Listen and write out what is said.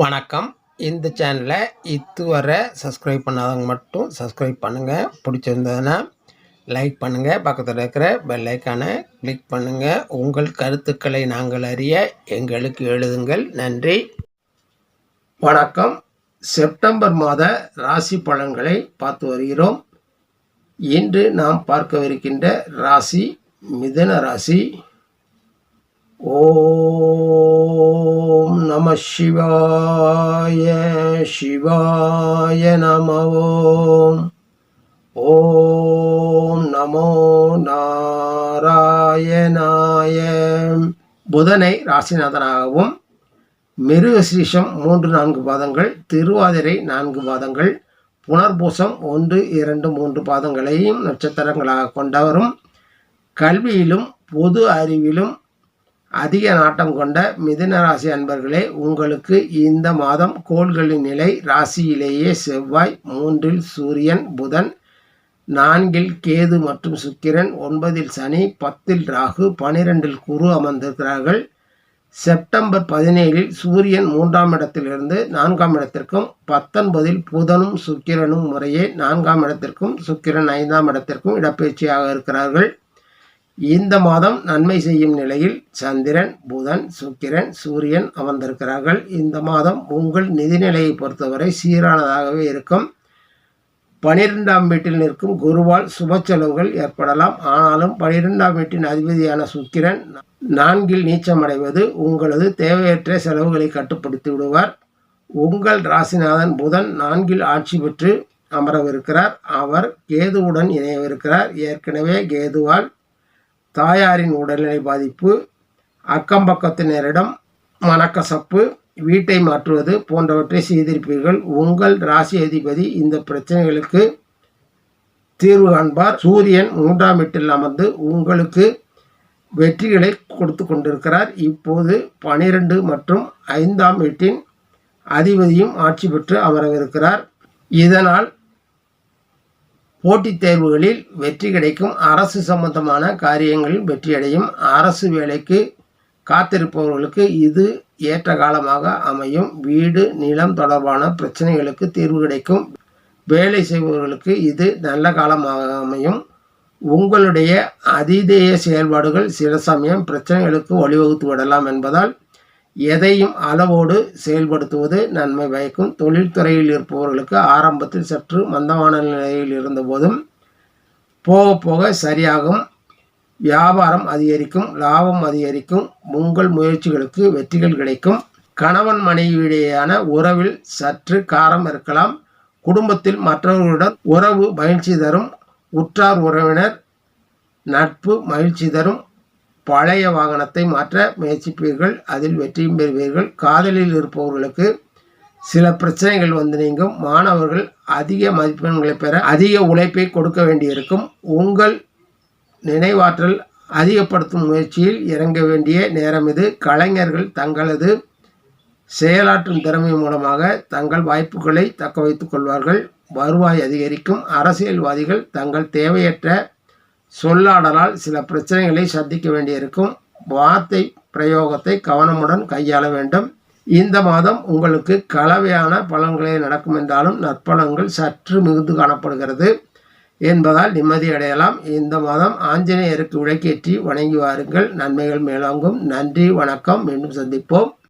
வணக்கம். இந்த சேனலை இதுவரை சப்ஸ்கிரைப் பண்ணாதவங்க மட்டும் சப்ஸ்கிரைப் பண்ணுங்கள் பிடிச்சிருந்ததுன்னா லைக் பண்ணுங்கள் பக்கத்தில் இருக்கிற பெல் ஐக்கானை கிளிக் பண்ணுங்கள் உங்கள் கருத்துக்களை நாங்கள் அறிய எங்களுக்கு எழுதுங்கள். நன்றி. வணக்கம். செப்டம்பர் மாத ராசி பலன்களை பார்த்து வருகிறோம். இன்று நாம் பார்க்கவிருக்கின்ற ராசி மிதன ராசி. ஓம் நம சிவாய சிவாய நம ஓம் ஓம் நமோ நாராயணாய. புதனை ராசிநாதனாகவும் மிருகசீஷம் மூன்று நான்கு பாதங்கள் திருவாதிரை நான்கு பாதங்கள் புனர்பூசம் ஒன்று இரண்டு மூன்று பாதங்களையும் நட்சத்திரங்களாக கொண்டவரும் கல்வியிலும் பொது அறிவிலும் அதிக நாட்டம் கொண்ட மிதுன ராசி அன்பர்களே உங்களுக்கு இந்த மாதம் கோள்களின் நிலை ராசியிலேயே செவ்வாய் மூன்றில் சூரியன் புதன் நான்கில் கேது மற்றும் சுக்கிரன் ஒன்பதில் சனி பத்தில் ராகு பனிரெண்டில் குரு அமர்ந்திருக்கிறார்கள். செப்டம்பர் பதினேழில் சூரியன் மூன்றாம் இடத்திலிருந்து நான்காம் இடத்திற்கும் பத்தொன்பதில் புதனும் சுக்கிரனும் முறையே நான்காம் இடத்திற்கும் சுக்கிரன் ஐந்தாம் இடத்திற்கும் இடப்பெயர்ச்சியாக இருக்கிறார்கள். இந்த மாதம் நன்மை செய்யும் நிலையில் சந்திரன் புதன் சுக்கிரன் சூரியன் அமர்ந்திருக்கிறார்கள். இந்த மாதம் உங்கள் நிதிநிலையை பொறுத்தவரை சீரானதாகவே இருக்கும். பனிரெண்டாம் வீட்டில் நிற்கும் குருவால் சுப செலவுகள் ஏற்படலாம். ஆனாலும் பனிரெண்டாம் வீட்டின் அதிபதியான சுக்கிரன் நான்கில் நீச்சமடைவது உங்களது தேவையற்ற செலவுகளை கட்டுப்படுத்தி விடுவார். உங்கள் ராசிநாதன் புதன் நான்கில் ஆட்சி பெற்று அமரவிருக்கிறார். அவர் கேதுவுடன் இணையவிருக்கிறார். ஏற்கனவே கேதுவால் தாயாரின் உடல்நிலை பாதிப்பு அக்கம் பக்கத்தினரிடம் மனக்கசப்பு வீட்டை மாற்றுவது போன்றவற்றை செய்திருப்பீர்கள். உங்கள் ராசி அதிபதி இந்த பிரச்சனைகளுக்கு தீர்வு காண்பார். சூரியன் மூன்றாம் வீட்டில் அமர்ந்து உங்களுக்கு வெற்றிகளை கொடுத்து கொண்டிருக்கிறார். இப்போது பனிரெண்டு மற்றும் ஐந்தாம் வீட்டின் அதிபதியும் ஆட்சி பெற்று அமரவிருக்கிறார். இதனால் போட்டித் தேர்வுகளில் வெற்றி கிடைக்கும். அரசு சம்பந்தமான காரியங்களில் வெற்றியடையும் அரசு வேலைக்கு காத்திருப்பவர்களுக்கு இது ஏற்ற காலமாக அமையும். வீடு நிலம் தொடர்பான பிரச்சனைகளுக்கு தீர்வு கிடைக்கும். வேலை செய்பவர்களுக்கு இது நல்ல காலமாக அமையும். உங்களுடைய அதிதேய செயல்பாடுகள் சில சமயம் பிரச்சனைகளுக்கு வழிவகுத்து விடலாம் என்பதால் எதையும் அளவோடு செயல்படுத்துவது நன்மை பயக்கும். தொழில்துறையில் இருப்பவர்களுக்கு ஆரம்பத்தில் சற்று மந்தமான நிலையில் இருந்தபோதும் போக போக சரியாகும். வியாபாரம் அதிகரிக்கும் லாபம் அதிகரிக்கும் உங்கள் முயற்சிகளுக்கு வெற்றிகள் கிடைக்கும். கணவன் மனைவியிடையான உறவில் சற்று காரம் இருக்கலாம். குடும்பத்தில் மற்றவர்களுடன் உறவு மகிழ்ச்சி தரும். உற்றார் உறவினர் நட்பு மகிழ்ச்சி தரும். பழைய வாகனத்தை மாற்ற முயற்சிப்பீர்கள் அதில் வெற்றியும் பெறுவீர்கள். காதலில் இருப்பவர்களுக்கு சில பிரச்சனைகள் வந்து நீங்கும். மாணவர்கள் அதிக மதிப்பெண்களை பெற அதிக உழைப்பை கொடுக்க வேண்டியிருக்கும். உங்கள் நினைவாற்றல் அதிகப்படுத்தும் முயற்சியில் இறங்க வேண்டிய நேரம் இது. கலைஞர்கள் தங்களது செயலாற்றும் திறமை மூலமாக தங்கள் வாய்ப்புகளை தக்க வைத்துக் கொள்வார்கள். வருவாய் அதிகரிக்கும். அரசியல்வாதிகள் தங்கள் தேவையற்ற சொல்லாடலால் சில பிரச்சனைகளை சந்திக்க வேண்டியிருக்கும். வார்த்தை பிரயோகத்தை கவனமுடன் கையாள வேண்டும். இந்த மாதம் உங்களுக்கு கலவையான பலன்களே நடக்கும் என்றாலும் நற்பலன்கள் சற்று மிகுந்து காணப்படுகிறது என்பதால் நிம்மதி அடையலாம். இந்த மாதம் ஆஞ்சநேயருக்கு விளக்கேற்றி வணங்கி வாருங்கள். நன்மைகள் மேலோங்கும். நன்றி வணக்கம். மீண்டும் சந்திப்போம்.